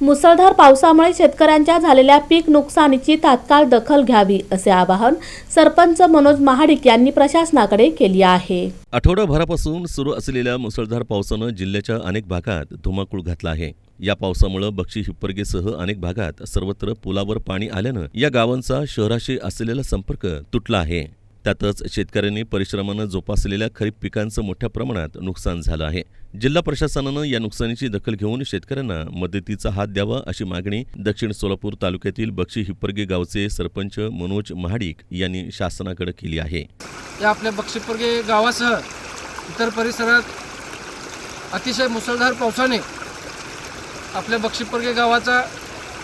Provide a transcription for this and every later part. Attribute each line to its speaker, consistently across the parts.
Speaker 1: मुसळधार पावसामुळे शेतकऱ्यांच्या झालेल्या पीक नुकसानीची तात्काळ दखल घ्यावी असे आवाहन सरपंच मनोज महाडिक यांनी प्रशासनाकडे केली आहे.
Speaker 2: आठवडाभरापासून सुरू असलेल्या मुसळधार पावसानं जिल्ह्याच्या अनेक भागात धुमाकूळ घातला आहे. या पावसामुळे बक्षी हिप्परगेसह अनेक भागात सर्वत्र पुलावर पाणी आल्यानं या गावांचा शहराशी असलेला संपर्क तुटला आहे. त्यातच शेतकऱ्यांनी परिश्रमानं जोपासलेल्या खरीप पिकांचं मोठ्या प्रमाणात नुकसान झालं आहे. जिल्हा प्रशासनानं या नुकसानीची दखल घेऊन शेतकऱ्यांना मदतीचा हात द्यावा अशी मागणी दक्षिण सोलापूर तालुक्यातील बक्षी हिप्परगे गावचे सरपंच मनोज महाडिक यांनी शासनाकडे केली आहे.
Speaker 3: या आपल्या बक्षीपुरगे गावासह इतर परिसरात अतिशय मुसळधार पावसाने आपल्या बक्षीपुरगे गावाचा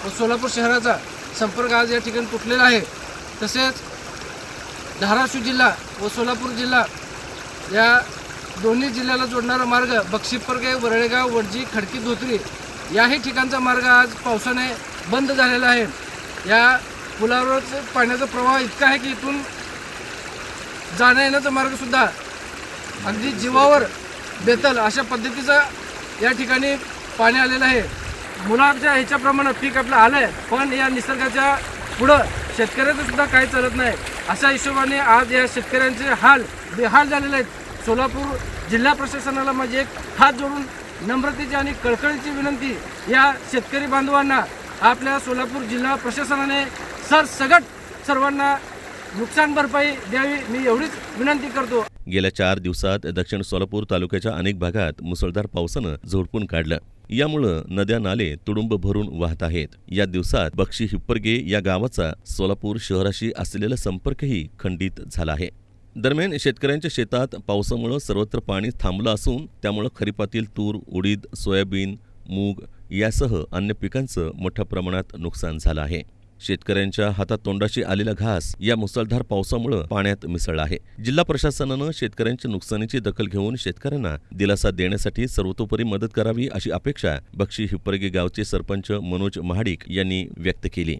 Speaker 3: व सोलापूर शहराचा संपर्क आज या ठिकाणी तुटलेला आहे. तसेच धाराशिव जिल्हा व सोलापूर जिल्हा या दोन्ही जिल्ह्याला जोडणारा मार्ग बक्षीपरगे वरळेगाव वडजी खडकी धोत्री याही ठिकाणचा मार्ग आज पावसाने बंद झालेला आहे. या पुलावरच पाण्याचा प्रवाह इतका आहे की इथून जाण्या येण्याचा मार्गसुद्धा अगदी जीवावर बेतल अशा पद्धतीचा या ठिकाणी पाणी आलेलं आहे. मुलाच्या ह्याच्याप्रमाणे पीक आपलं आलं आहे पण या निसर्गाच्या पुढं शेतकऱ्याचं सुद्धा काही चालत नाही. अशा हिशोबाने आज या शेतकऱ्यांचे हाल बेहाल झालेले आहेत. सोलापूर जिल्हा प्रशासनाला माझी एक हात जोडून नम्रतेची आणि कळकळीची विनंती या शेतकरी बांधवांना आपल्या सोलापूर जिल्हा प्रशासनाने सरसगट सर्वांना नुकसान भरपाई द्यावी मी एवढीच विनंती करतो.
Speaker 2: गेल्या चार दिवसात दक्षिण सोलापूर तालुक्याच्या अनेक भागात मुसळधार पावसानं झोडपून काढलं. यामुळं नद्या नाले तुडुंब भरून वाहत आहेत. या दिवसात बक्षी हिप्परगे या गावाचा सोलापूर शहराशी असलेला संपर्कही खंडित झाला आहे. दरम्यान शेतकऱ्यांच्या शेतात पावसामुळं सर्वत्र पाणी थांबलं असून त्यामुळं खरीपातील तूर उडीद सोयाबीन मूग यासह अन्य पिकांचं मोठ्या प्रमाणात नुकसान झालं आहे. शेतकऱ्यांच्या हातात तोंडाशी आलेला घास या मुसळधार पावसामुळं पाण्यात मिसळला आहे. जिल्हा प्रशासनानं शेतकऱ्यांच्या नुकसानीची दखल घेऊन शेतकऱ्यांना दिलासा देण्यासाठी सर्वतोपरी मदत करावी अशी अपेक्षा बक्षी हिप्परगे गावचे सरपंच मनोज महाडिक यांनी व्यक्त केली.